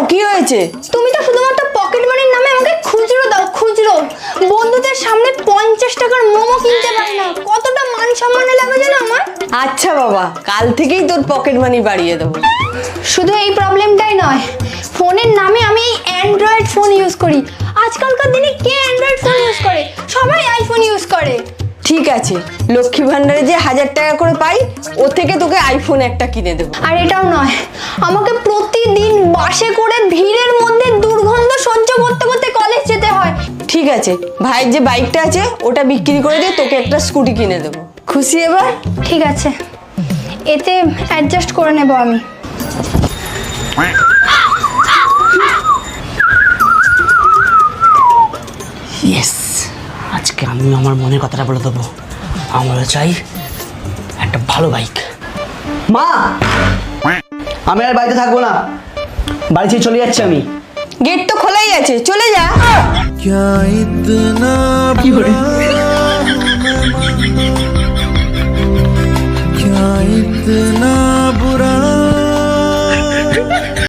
হয়েছে? তুমি তো শুধুমাত্র পকেট মানির নামে আমাকে খুচরো দাও খুচরো। বন্ধুদের সামনে পঞ্চাশ টাকার মোমো কিনতে পারি না। কতটা মান সম্মানে লাগে জানো আমার? আচ্ছা বাবা কাল থেকেই তোর পকেট মানি বাড়িয়ে দেবো। শুধু এই প্রবলেমটাই নয় ফোনের নামে আমি এই অ্যান্ড্রয়েড ফোন ইউজ করি। আজকালকার দিনে কে অ্যান্ড্রয়েড ফোন ইউজ করে? সবাই আইফোন ইউজ করে। ঠিক আছে লক্ষ্মী ভান্ডারে যে হাজার টাকা করে পাই থেকে তোকে আইফোন একটা কিনে দেবো। আর এটাও নয়। আমাকে প্রতিদিন বাসে করে ভিড়ের মধ্যে দুর্গন্ধ সহ্য করতে করতে কলেজ যেতে হয়। ঠিক আছে ভাইয়ের যে বাইকটা আছে ওটা বিক্রি করে দিয়ে তোকে একটা স্কুটি কিনে দেবো। খুশি এবার? ঠিক আছে। এতে অ্যাডজাস্ট করে নেব আমি। ইয়েস আজকে আমি আমার মনের কথাটা বলে দেবো। আমরা চাই একটা ভালো বাইক মা আমি আর বাড়িতে থাকবো না বাড়ি ছেড়ে চলে যাচ্ছি আমি গেট তো খোলাই আছে চলে যা क्या इतना बुरा हूँ मैं? क्या इतना